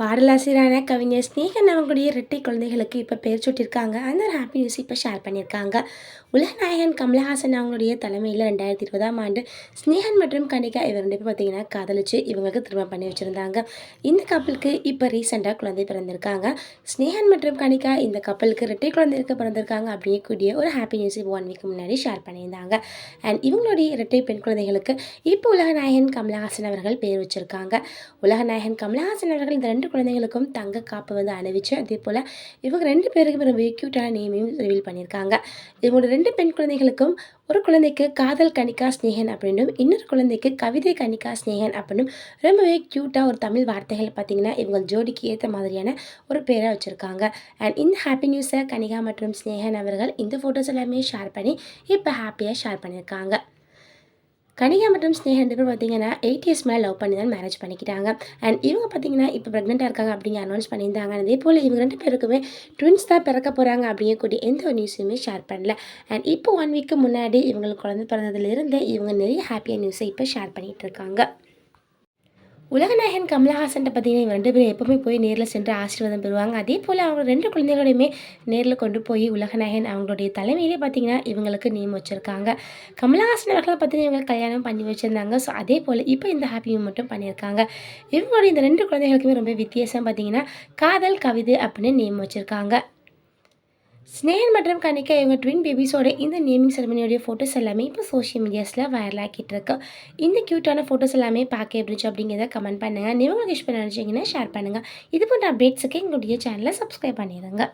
பாடலாசிரியரான கவிஞர் ஸ்னேகன் அவங்களுடைய இரட்டை குழந்தைகளுக்கு இப்போ பேர் சூட்டியிருக்காங்க. அந்த ஒரு ஹாப்பி நியூஸ் இப்போ ஷேர் பண்ணியிருக்காங்க. உலகநாயகன் கமலஹாசன் அவங்களுடைய தலைமையில் ரெண்டாயிரத்தி இருபதாம் ஆண்டு ஸ்னேகன் மற்றும் கனிகா இவர் ரெண்டு பேரும் பார்த்தீங்கன்னா காதலிச்சு இவங்களுக்கு திருமணம் பண்ணி வச்சுருந்தாங்க. இந்த கப்பலுக்கு இப்போ ரீசெண்டாக குழந்தை பிறந்திருக்காங்க. ஸ்னேகன் மற்றும் கணிகா இந்த கப்பலுக்கு இரட்டை குழந்தைக்கு பிறந்திருக்காங்க அப்படிங்கக்கூடிய ஒரு ஹாப்பி நியூஸ் இப்போ ஒன் வீக் முன்னாடி ஷேர் பண்ணியிருந்தாங்க. அண்ட் இவங்களுடைய இரட்டை பெண் குழந்தைகளுக்கு இப்போ உலகநாயகன் கமலஹாசன் அவர்கள் பேர் வச்சுருக்காங்க. உலகநாயகன் கமலஹாசன் அவர்கள் இந்த ரெண்டு குழந்தைங்களுக்கும் தங்க காப்பு வந்து அணிவிச்சு அதே போல் இவங்க ரெண்டு பேருக்கு ரொம்ப க்யூட்டான நேமையும் ரிவீல் பண்ணியிருக்காங்க. இவங்களோட ரெண்டு பெண் குழந்தைகளுக்கும் ஒரு குழந்தைக்கு காதல் கணிகா ஸ்னேகன் அப்படின்னும் இன்னொரு குழந்தைக்கு கவிதை கணிகா ஸ்னேகன் அப்படின்னும் ரொம்பவே க்யூட்டாக ஒரு தமிழ் வார்த்தைகள் பார்த்திங்கன்னா இவங்க ஜோடிக்கு ஏற்ற மாதிரியான ஒரு பேரை வச்சுருக்காங்க. அண்ட் இந்த ஹாப்பி நியூஸை கணிகா மற்றும் ஸ்னேகன் அவர்கள் இந்த ஃபோட்டோஸ் எல்லாமே ஷேர் பண்ணி இப்போ ஹாப்பியாக ஷேர் பண்ணியிருக்காங்க. கனிகா மற்றும் ஸ்னேகா ரெண்டு பேரும் பார்த்தீங்கன்னா எயிட் இயர்ஸ் மேலே லவ் பண்ணி தான் மேரேஜ் பண்ணிக்கிட்டாங்க. அண்ட் இவங்க பார்த்தீங்கன்னா இப்போ ப்ரெக்னெண்ட்டாக இருக்காங்க அப்படிங்க அனௌன்ஸ் பண்ணியிருந்தாங்க. அதே போல் இவங்க ரெண்டு பேருக்குமே ட்வின்ஸ் தான் பிறக்க போகிறாங்க அப்படிங்கக்கூடிய எந்த ஒரு நியூஸுமே ஷேர் பண்ணல. அண்ட் இப்போ ஒன் வீக்கு முன்னாடி இவங்களுக்கு குழந்தை பிறந்ததுலேருந்து இவங்க நிறைய ஹாப்பியாக நியூஸை இப்போ ஷேர் பண்ணிகிட்டு இருக்காங்க. உலகநாயகன் கமலஹாசன் பார்த்தீங்கன்னா இவங்க ரெண்டு பேரும் எப்போவுமே போய் நேரில் சென்று ஆசீர்வாதம் பெறுவாங்க. அதே போல் அவங்க ரெண்டு குழந்தைகளையுமே நேரில் கொண்டு போய் உலகநாயகன் அவங்களுடைய தலைமையிலே பார்த்தீங்கன்னா இவங்களுக்கு நியமம் வச்சுருக்காங்க. கமலஹாசன் அவர்களை பார்த்தீங்கன்னா இவங்க கல்யாணம் பண்ணி வச்சுருந்தாங்க. ஸோ அதே போல் இப்போ இந்த ஹாப்பி மட்டும் பண்ணியிருக்காங்க. இவங்களுடைய இந்த ரெண்டு குழந்தைகளுக்குமே ரொம்ப வித்தியாசம் பார்த்தீங்கன்னா காதல் கவிதை அப்படின்னு நியமம் வச்சுருக்காங்க. ஸ்னேகன் மற்றும் கணிக்கா இவங்க ட்வின் பேபிஸோட இந்த நேமிங் செரமனியோடைய ஃபோட்டோஸ் எல்லாமே இப்போ சோஷியல் மீடியாஸில் வைரல் ஆக்கிட்டு இருக்கு. இந்த க்யூட்டான ஃபோட்டோஸ் எல்லாமே பார்க்க எப்படிச்சு அப்படிங்கிறத கமெண்ட் பண்ணுங்கள் நீங்கள் விஷ் பண்ண நினச்சிங்கன்னா ஷேர் பண்ணுங்கள் இது போன்ற அப்டேட்ஸுக்கு எங்களுடைய சேனலை சப்ஸ்கிரைப் பண்ணிடுங்க.